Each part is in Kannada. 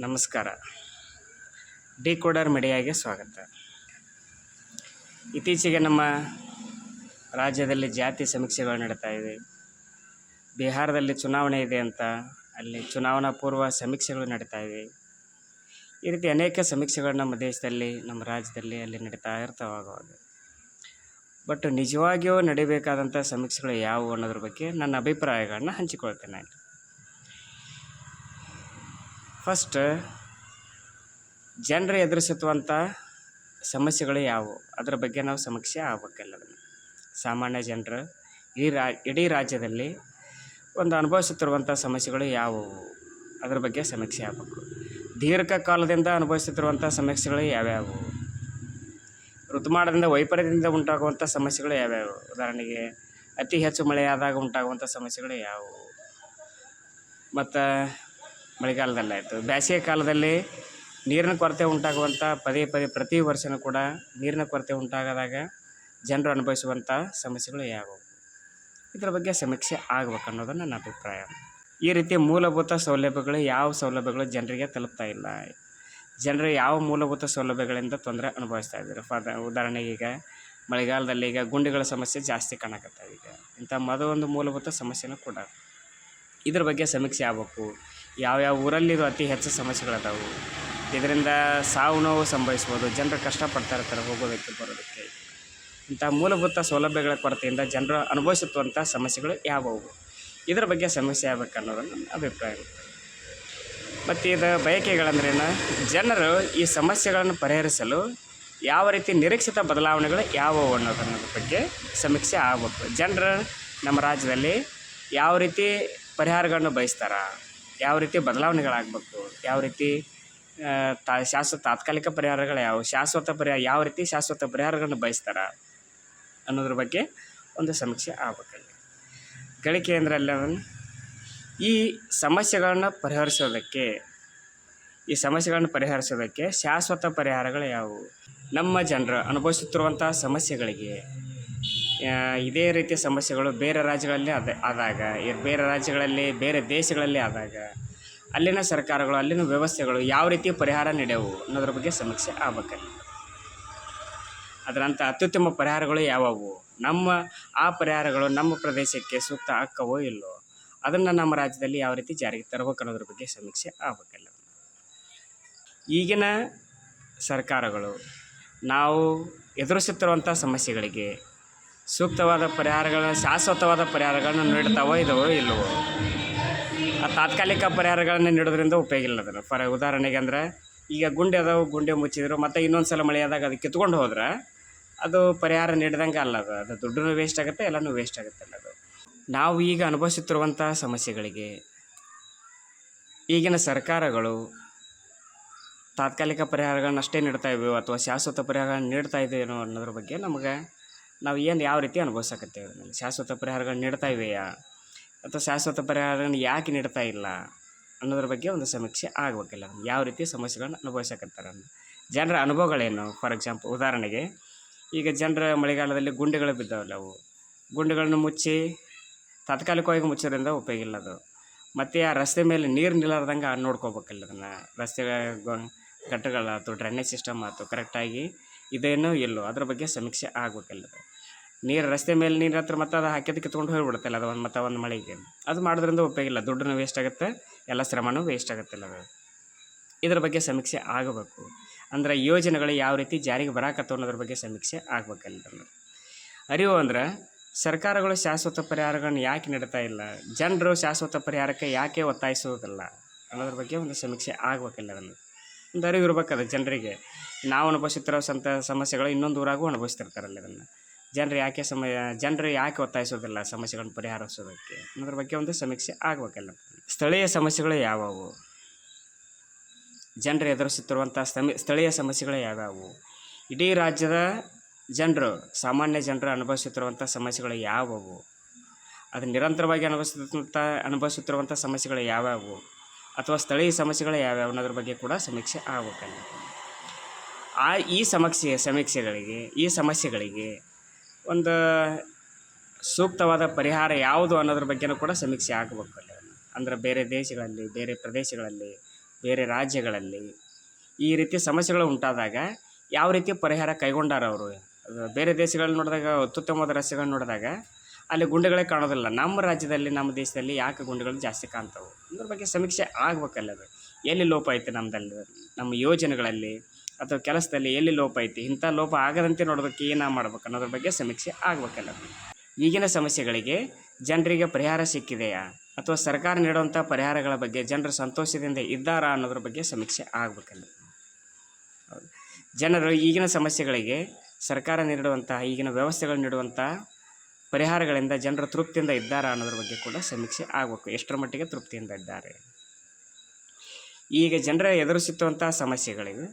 ನಮಸ್ಕಾರ. ಡಿ ಕೋಡರ್ ಮೀಡಿಯಾಗೆ ಸ್ವಾಗತ. ಇತ್ತೀಚೆಗೆ ನಮ್ಮ ರಾಜ್ಯದಲ್ಲಿ ಜಾತಿ ಸಮೀಕ್ಷೆಗಳು ನಡೀತಾ ಇದೆ. ಬಿಹಾರದಲ್ಲಿ ಚುನಾವಣೆ ಇದೆ ಅಂತ ಅಲ್ಲಿ ಚುನಾವಣಾ ಪೂರ್ವ ಸಮೀಕ್ಷೆಗಳು ನಡೀತಾ ಇವೆ ಈ ರೀತಿ ಅನೇಕ ಸಮೀಕ್ಷೆಗಳು ನಮ್ಮ ದೇಶದಲ್ಲಿ, ನಮ್ಮ ರಾಜ್ಯದಲ್ಲಿ ಅಲ್ಲಿ ನಡೀತಾ ಇರ್ತಾವೆ ಆಗುವಾಗ ಬಟ್ ನಿಜವಾಗಿಯೂ ನಡಿಬೇಕಾದಂಥ ಸಮೀಕ್ಷೆಗಳು ಯಾವುವು ಅನ್ನೋದ್ರ ಬಗ್ಗೆ ನನ್ನ ಅಭಿಪ್ರಾಯಗಳನ್ನ ಹಂಚಿಕೊಳ್ತೇನೆ. ಫಸ್ಟ್ ಜನರು ಎದುರಿಸುತ್ತುವಂಥ ಸಮಸ್ಯೆಗಳು ಯಾವುವು? ಅದರ ಬಗ್ಗೆ ನಾವು ಸಮೀಕ್ಷೆ ಆಗ್ಬೇಕೆಲ್ಲದನ್ನು ಸಾಮಾನ್ಯ ಜನರು ಈ ರಾ, ಇಡೀ ರಾಜ್ಯದಲ್ಲಿ ಒಂದು ಅನುಭವಿಸುತ್ತಿರುವಂಥ ಸಮಸ್ಯೆಗಳು ಯಾವುವು? ಅದರ ಬಗ್ಗೆ ಸಮೀಕ್ಷೆ ಆಗಬೇಕು. ದೀರ್ಘಕಾಲದಿಂದ ಅನುಭವಿಸುತ್ತಿರುವಂಥ ಸಮಸ್ಯೆಗಳು ಯಾವ್ಯಾವು? ಋತುಮಾನದಿಂದ ವೈಪರ್ಯದಿಂದ ಉಂಟಾಗುವಂಥ ಸಮಸ್ಯೆಗಳು ಯಾವ್ಯಾವು? ಉದಾಹರಣೆಗೆ ಅತಿ ಹೆಚ್ಚು ಮಳೆಯಾದಾಗ ಉಂಟಾಗುವಂಥ ಸಮಸ್ಯೆಗಳು ಯಾವುವು? ಮತ್ತು ಮಳೆಗಾಲದಲ್ಲಾಯಿತು ಬೇಸಿಗೆ ಕಾಲದಲ್ಲಿ ನೀರಿನ ಕೊರತೆ ಉಂಟಾಗುವಂಥ ಪದೇ ಪದೇ ಪ್ರತಿ ವರ್ಷವೂ ಕೂಡ ನೀರಿನ ಕೊರತೆ ಉಂಟಾಗದಾಗ ಜನರು ಅನುಭವಿಸುವಂಥ ಸಮಸ್ಯೆಗಳು ಯಾವುವು ಇದರ ಬಗ್ಗೆ ಸಮೀಕ್ಷೆ ಆಗ್ಬೇಕು ಅನ್ನೋದು ನನ್ನ ಅಭಿಪ್ರಾಯ. ಈ ರೀತಿ ಮೂಲಭೂತ ಸೌಲಭ್ಯಗಳು ಯಾವ ಸೌಲಭ್ಯಗಳು ಜನರಿಗೆ ತಲುಪ್ತಾ ಇಲ್ಲ? ಜನರು ಯಾವ ಮೂಲಭೂತ ಸೌಲಭ್ಯಗಳಿಂದ ತೊಂದರೆ ಅನುಭವಿಸ್ತಾ ಇದ್ದಾರೆ? ಫಾರ್ ಉದಾಹರಣೆಗೆ ಈಗ ಮಳೆಗಾಲದಲ್ಲಿ ಈಗ ಗುಂಡಿಗಳ ಸಮಸ್ಯೆ ಜಾಸ್ತಿ ಕಾಣಕತ್ತಾವ ಈಗ ಇಂಥ ಮೊದಲೊಂದು ಮೂಲಭೂತ ಸಮಸ್ಯೆನೂ ಕೂಡ. ಇದ್ರ ಬಗ್ಗೆ ಸಮೀಕ್ಷೆ ಆಗಬೇಕು. ಯಾವ್ಯಾವ ಊರಲ್ಲಿ ಅತಿ ಹೆಚ್ಚು ಸಮಸ್ಯೆಗಳದಾವು. ಇದರಿಂದ ಸಾವು ನೋವು ಸಂಭವಿಸ್ಬೋದು, ಜನರು ಕಷ್ಟಪಡ್ತಾ ಇರ್ತಾರೆ ಹೋಗೋದಕ್ಕೆ ಬರೋದಕ್ಕೆ. ಇಂಥ ಮೂಲಭೂತ ಸೌಲಭ್ಯಗಳ ಕೊರತೆಯಿಂದ ಜನರು ಅನುಭವಿಸುತ್ತುವಂಥ ಸಮಸ್ಯೆಗಳು ಯಾವುವು? ಇದರ ಬಗ್ಗೆ ಸಮಸ್ಯೆ ಆಗ್ಬೇಕು ಅನ್ನೋದನ್ನು ನನ್ನ ಅಭಿಪ್ರಾಯ. ಮತ್ತು ಇದು ಬಯಕೆಗಳಂದ್ರೇನು? ಜನರು ಈ ಸಮಸ್ಯೆಗಳನ್ನು ಪರಿಹರಿಸಲು ಯಾವ ರೀತಿ ನಿರೀಕ್ಷಿತ ಬದಲಾವಣೆಗಳು ಯಾವುವು ಅನ್ನೋದನ್ನ ಬಗ್ಗೆ ಸಮೀಕ್ಷೆ ಆಗಬೇಕು. ಜನರು ನಮ್ಮ ರಾಜ್ಯದಲ್ಲಿ ಯಾವ ರೀತಿ ಪರಿಹಾರಗಳನ್ನು ಬಯಸ್ತಾರ? ಯಾವ ರೀತಿ ಬದಲಾವಣೆಗಳಾಗಬೇಕು, ಯಾವ ರೀತಿ ತಾ, ಶಾಶ್ವತ ತಾತ್ಕಾಲಿಕ ಪರಿಹಾರಗಳು ಯಾವ ಶಾಶ್ವತ ಪರಿಹಾರ, ಯಾವ ರೀತಿ ಶಾಶ್ವತ ಪರಿಹಾರಗಳನ್ನು ಬಯಸ್ತಾರೆ ಅನ್ನೋದ್ರ ಬಗ್ಗೆ ಒಂದು ಸಮೀಕ್ಷೆ ಆಗಬೇಕಲ್ಲಿ. ಗಳಿಕೆ ಅಂದರೆ ಅಲ್ಲ ಈ ಸಮಸ್ಯೆಗಳನ್ನು ಪರಿಹರಿಸೋದಕ್ಕೆ, ಈ ಸಮಸ್ಯೆಗಳನ್ನು ಪರಿಹರಿಸೋದಕ್ಕೆ ಶಾಶ್ವತ ಪರಿಹಾರಗಳು ಯಾವುವು? ನಮ್ಮ ಜನರು ಅನುಭವಿಸುತ್ತಿರುವಂಥ ಸಮಸ್ಯೆಗಳಿಗೆ ಇದೇ ರೀತಿಯ ಸಮಸ್ಯೆಗಳು ಬೇರೆ ರಾಜ್ಯಗಳಲ್ಲಿ ಅದ, ಆದಾಗ ಬೇರೆ ರಾಜ್ಯಗಳಲ್ಲಿ, ಬೇರೆ ದೇಶಗಳಲ್ಲಿ ಆದಾಗ, ಅಲ್ಲಿನ ಸರ್ಕಾರಗಳು, ಅಲ್ಲಿನ ವ್ಯವಸ್ಥೆಗಳು ಯಾವ ರೀತಿ ಪರಿಹಾರ ನೀಡೆವು ಅನ್ನೋದ್ರ ಬಗ್ಗೆ ಸಮೀಕ್ಷೆ ಆಗ್ಬೇಕಲ್ಲಿ. ಅದರಂಥ ಅತ್ಯುತ್ತಮ ಪರಿಹಾರಗಳು ಯಾವುವು? ನಮ್ಮ, ಆ ಪರಿಹಾರಗಳು ನಮ್ಮ ಪ್ರದೇಶಕ್ಕೆ ಸೂಕ್ತ ಅಕ್ಕವೋ ಇಲ್ಲೋ ಅದನ್ನು ನಮ್ಮ ರಾಜ್ಯದಲ್ಲಿ ಯಾವ ರೀತಿ ಜಾರಿಗೆ ತರಬೇಕು ಅನ್ನೋದ್ರ ಬಗ್ಗೆ ಸಮೀಕ್ಷೆ ಆಗಬೇಕಲ್ಲ. ಈಗಿನ ಸರ್ಕಾರಗಳು ನಾವು ಎದುರಿಸುತ್ತಿರುವಂಥ ಸಮಸ್ಯೆಗಳಿಗೆ ಸೂಕ್ತವಾದ ಪರಿಹಾರಗಳನ್ನ, ಶಾಶ್ವತವಾದ ಪರಿಹಾರಗಳನ್ನು ನೀಡ್ತಾವೋ ಇದಾವೋ ಇಲ್ಲವೋ. ಆ ತಾತ್ಕಾಲಿಕ ಪರಿಹಾರಗಳನ್ನು ನೀಡೋದ್ರಿಂದ ಉಪಯೋಗ ಇಲ್ಲ ಅದನ್ನು. ಫಾರ್ ಉದಾಹರಣೆಗೆ ಅಂದ್ರೆ, ಈಗ ಗುಂಡಿ ಅದಾವು, ಗುಂಡಿ ಮುಚ್ಚಿದ್ರು, ಮತ್ತು ಇನ್ನೊಂದು ಸಲ ಮಳೆ ಆದಾಗ ಅದು ಕಿತ್ಕೊಂಡು ಹೋದ್ರೆ, ಅದು ಪರಿಹಾರ ನೀಡಿದಂಗೆ ಅಲ್ಲ ಅದು. ಅದು ದುಡ್ಡು ವೇಸ್ಟ್ ಆಗುತ್ತೆ, ಎಲ್ಲನೂ ವೇಸ್ಟ್ ಆಗುತ್ತೆ ಅಲ್ಲ ಅದು. ನಾವು ಈಗ ಅನುಭವಿಸುತ್ತಿರುವಂಥ ಸಮಸ್ಯೆಗಳಿಗೆ, ಈಗಿನ ಸರ್ಕಾರಗಳು ತಾತ್ಕಾಲಿಕ ಪರಿಹಾರಗಳನ್ನ ಅಷ್ಟೇ ನೀಡ್ತಾ ಇವೆಯೋ ಅಥವಾ ಶಾಶ್ವತ ಪರಿಹಾರಗಳನ್ನ ನೀಡ್ತಾ ಇದೆಯೋ ಅನ್ನೋದ್ರ ಬಗ್ಗೆ ನಮಗೆ ನಾವು ಏನು ಯಾವ ರೀತಿ ಅನುಭವಿಸಕತ್ತೇವೆ? ಶಾಶ್ವತ ಪರಿಹಾರಗಳನ್ನ ನೀಡ್ತಾ ಇವೆಯಾ ಅಥವಾ ಶಾಶ್ವತ ಪರಿಹಾರಗಳನ್ನ ಯಾಕೆ ನೀಡ್ತಾ ಇಲ್ಲ? ಅನ್ನೋದ್ರ ಬಗ್ಗೆ ಒಂದು ಸಮೀಕ್ಷೆ ಆಗಬೇಕಿಲ್ಲ. ಯಾವ ರೀತಿ ಸಮಸ್ಯೆಗಳನ್ನ ಅನುಭವಿಸಕತ್ತಾರೆ. ಜನರ ಅನುಭವಗಳೇನು? ಫಾರ್ ಎಕ್ಸಾಂಪಲ್, ಉದಾಹರಣೆಗೆ, ಈಗ ಜನರ ಮಳೆಗಾಲದಲ್ಲಿ ಗುಂಡಿಗಳು ಬಿದ್ದಾವಲ್ಲ ಅವು. ಗುಂಡಿಗಳನ್ನು ಮುಚ್ಚಿ ತಾತ್ಕಾಲಿಕವಾಗಿ ಮುಚ್ಚೋದ್ರಿಂದ ಉಪಯೋಗ ಇಲ್ಲ ಅದು. ಮತ್ತು ಆ ರಸ್ತೆ ಮೇಲೆ ನೀರು ನಿಲ್ಲಾರ್ದಂಗೆ ನೋಡ್ಕೋಬೇಕಲ್ಲ ಅದನ್ನು. ರಸ್ತೆ ಗಟ್ಟಗಳಾಯ್ತು ಡ್ರೈನೇಜ್ ಸಿಸ್ಟಮ್ ಆಯ್ತು ಕರೆಕ್ಟಾಗಿ ಇದೇನೋ ಇಲ್ಲೋ ಅದ್ರ ಬಗ್ಗೆ ಸಮೀಕ್ಷೆ ಆಗಬೇಕಲ್ಲ ನೀರು, ರಸ್ತೆ ಮೇಲೆ ನೀರು ಹತ್ರ ಮತ್ತೆ ಅದು ಹಾಕಿದ್ದು ಕಿತ್ಕೊಂಡು ಹೋಗಿಬಿಡುತ್ತಲ್ಲ, ಅದು ಒಂದು ಮತ್ತೆ ಒಂದು ಮಳೆಗೆ. ಅದು ಮಾಡೋದ್ರಿಂದ ಉಪಯೋಗ ಇಲ್ಲ, ದುಡ್ಡನ್ನು ವೇಸ್ಟ್ ಆಗುತ್ತೆ, ಎಲ್ಲ ಶ್ರಮನೂ ವೇಸ್ಟ್ ಆಗುತ್ತಲ್ಲ ಅದು. ಇದ್ರ ಬಗ್ಗೆ ಸಮೀಕ್ಷೆ ಆಗಬೇಕು. ಅಂದ್ರೆ ಯೋಜನೆಗಳು ಯಾವ ರೀತಿ ಜಾರಿಗೆ ಬರಾಕತ್ತು ಅನ್ನೋದ್ರ ಬಗ್ಗೆ ಸಮೀಕ್ಷೆ ಆಗಬೇಕಲ್ಲ ಅರಿವು ಅಂದ್ರೆ, ಸರ್ಕಾರಗಳು ಶಾಶ್ವತ ಪರಿಹಾರಗಳನ್ನು ಯಾಕೆ ನೀಡ್ತಾ ಇಲ್ಲ? ಜನರು ಶಾಶ್ವತ ಪರಿಹಾರಕ್ಕೆ ಯಾಕೆ ಒತ್ತಾಯಿಸುವುದಿಲ್ಲ ಅನ್ನೋದ್ರ ಬಗ್ಗೆ ಒಂದು ಸಮೀಕ್ಷೆ ಆಗಬೇಕಲ್ಲ ಅದನ್ನು. ಇರ್ಬೇಕದು ಜನರಿಗೆ. ನಾವು ಅನುಭವಿಸುತ್ತಿರೋ ಸಂತ, ಸಮಸ್ಯೆಗಳು ಇನ್ನೊಂದು ಊರಾಗೂ ಅನುಭವಿಸ್ತಿರ್ತಾರಲ್ಲ ಅದನ್ನು. ಜನರು ಯಾಕೆ ಸಮಯ, ಜನರು ಯಾಕೆ ಒತ್ತಾಯಿಸೋದಿಲ್ಲ ಸಮಸ್ಯೆಗಳನ್ನು ಪರಿಹರಿಸೋದಕ್ಕೆ? ಅನ್ನೋದ್ರ ಬಗ್ಗೆ ಒಂದು ಸಮೀಕ್ಷೆ ಆಗಬೇಕಲ್ಲ. ಸ್ಥಳೀಯ ಸಮಸ್ಯೆಗಳು ಯಾವುವು? ಜನರು ಎದುರಿಸುತ್ತಿರುವಂಥ ಸ್ಥಳೀಯ ಸಮಸ್ಯೆಗಳು ಯಾವ್ಯಾವು? ಇಡೀ ರಾಜ್ಯದ ಜನರು, ಸಾಮಾನ್ಯ ಜನರು ಅನುಭವಿಸುತ್ತಿರುವಂಥ ಸಮಸ್ಯೆಗಳು ಯಾವುವು? ಅದು ನಿರಂತರವಾಗಿ ಅನುಭವಿಸುತ್ತ ಅನುಭವಿಸುತ್ತಿರುವಂಥ ಸಮಸ್ಯೆಗಳು ಯಾವ್ಯಾವು? ಅಥವಾ ಸ್ಥಳೀಯ ಸಮಸ್ಯೆಗಳು ಯಾವ್ಯಾವ ಅನ್ನೋದ್ರ ಬಗ್ಗೆ ಕೂಡ ಸಮೀಕ್ಷೆ ಆಗಬೇಕಲ್ಲ ಆ ಈ ಸಮಸ್ಯೆ, ಸಮೀಕ್ಷೆಗಳಿಗೆ, ಈ ಸಮಸ್ಯೆಗಳಿಗೆ ಒಂದು ಸೂಕ್ತವಾದ ಪರಿಹಾರ ಯಾವುದು ಅನ್ನೋದ್ರ ಬಗ್ಗೆನೂ ಕೂಡ ಸಮೀಕ್ಷೆ ಆಗಬೇಕು ಅಂದರೆ ಅಂದ್ರೆ ಬೇರೆ ದೇಶಗಳಲ್ಲಿ, ಬೇರೆ ಪ್ರದೇಶಗಳಲ್ಲಿ, ಬೇರೆ ರಾಜ್ಯಗಳಲ್ಲಿ ಈ ರೀತಿ ಸಮಸ್ಯೆಗಳು ಉಂಟಾದಾಗ ಯಾವ ರೀತಿ ಪರಿಹಾರ ಕೈಗೊಂಡಾರ ಅವರು ಬೇರೆ ದೇಶಗಳನ್ನ ನೋಡಿದಾಗ, ಅತ್ಯುತ್ತಮವಾದ ರಸ್ತೆಗಳನ್ನ ನೋಡಿದಾಗ ಅಲ್ಲಿ ಗುಂಡಿಗಳೇ ಕಾಣೋದಿಲ್ಲ. ನಮ್ಮ ರಾಜ್ಯದಲ್ಲಿ, ನಮ್ಮ ದೇಶದಲ್ಲಿ ಯಾಕೆ ಗುಂಡುಗಳು ಜಾಸ್ತಿ ಕಾಣ್ತಾವೆ? ಇದ್ರ ಬಗ್ಗೆ ಸಮೀಕ್ಷೆ ಆಗ್ಬೇಕಲ್ಲ ಅದು. ಎಲ್ಲಿ ಲೋಪ ಐತೆ ನಮ್ಮದಲ್ಲಿ ನಮ್ಮ ಯೋಜನೆಗಳಲ್ಲಿ ಅಥವಾ ಕೆಲಸದಲ್ಲಿ ಎಲ್ಲಿ ಲೋಪ ಐತಿ? ಇಂಥ ಲೋಪ ಆಗದಂತೆ ನೋಡೋದಕ್ಕೆ ಏನು ಮಾಡ್ಬೇಕು ಅನ್ನೋದ್ರ ಬಗ್ಗೆ ಸಮೀಕ್ಷೆ ಆಗಬೇಕಲ್ಲ ಈಗಿನ ಸಮಸ್ಯೆಗಳಿಗೆ ಜನರಿಗೆ ಪರಿಹಾರ ಸಿಕ್ಕಿದೆಯಾ? ಅಥವಾ ಸರ್ಕಾರ ನೀಡುವಂಥ ಪರಿಹಾರಗಳ ಬಗ್ಗೆ ಜನರು ಸಂತೋಷದಿಂದ ಇದ್ದಾರಾ ಅನ್ನೋದ್ರ ಬಗ್ಗೆ ಸಮೀಕ್ಷೆ ಆಗಬೇಕಲ್ಲ ಜನರು ಈಗಿನ ಸಮಸ್ಯೆಗಳಿಗೆ ಸರ್ಕಾರ ನೀಡುವಂಥ, ಈಗಿನ ವ್ಯವಸ್ಥೆಗಳು ನೀಡುವಂಥ ಪರಿಹಾರಗಳಿಂದ ಜನರು ತೃಪ್ತಿಯಿಂದ ಇದ್ದಾರಾ ಅನ್ನೋದ್ರ ಬಗ್ಗೆ ಕೂಡ ಸಮೀಕ್ಷೆ ಆಗಬೇಕು. ಎಷ್ಟರ ಮಟ್ಟಿಗೆ ತೃಪ್ತಿಯಿಂದ ಇದ್ದಾರೆ? ಈಗ ಜನರ ಎದುರಿಸುತ್ತಿರುವಂತಹ ಸಮಸ್ಯೆಗಳಿವೆ.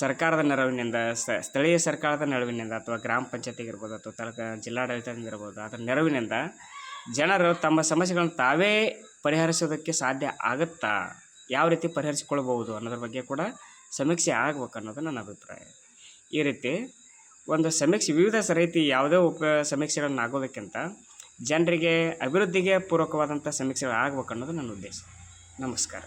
ಸರ್ಕಾರದ ನೆರವಿನಿಂದ ಸ್ಥಳೀಯ ಸರ್ಕಾರದ ನೆರವಿನಿಂದ ಅಥವಾ ಗ್ರಾಮ ಪಂಚಾಯತಿಗೆ ಇರ್ಬೋದು ಅಥವಾ ತಾಲೂಕು ಜಿಲ್ಲಾಡಳಿತದಿಂದ ಇರ್ಬೋದು, ಅದರ ನೆರವಿನಿಂದ ಜನರು ತಮ್ಮ ಸಮಸ್ಯೆಗಳನ್ನು ತಾವೇ ಪರಿಹರಿಸೋದಕ್ಕೆ ಸಾಧ್ಯ ಆಗುತ್ತಾ? ಯಾವ ರೀತಿ ಪರಿಹರಿಸಿಕೊಳ್ಬೋದು ಅನ್ನೋದ್ರ ಬಗ್ಗೆ ಕೂಡ ಸಮೀಕ್ಷೆ ಆಗ್ಬೇಕು ಅನ್ನೋದು ನನ್ನ ಅಭಿಪ್ರಾಯ. ಈ ರೀತಿ ಒಂದು ಸಮೀಕ್ಷೆ, ವಿವಿಧ ರೀತಿ ಯಾವುದೇ ಉಪ ಸಮೀಕ್ಷೆಗಳನ್ನ ಆಗೋದಕ್ಕಿಂತ ಜನರಿಗೆ ಅಭಿವೃದ್ಧಿಗೆ ಪೂರಕವಾದಂಥ ಸಮೀಕ್ಷೆಗಳು ಆಗ್ಬೇಕು ಅನ್ನೋದು ನನ್ನ ಉದ್ದೇಶ. ನಮಸ್ಕಾರ.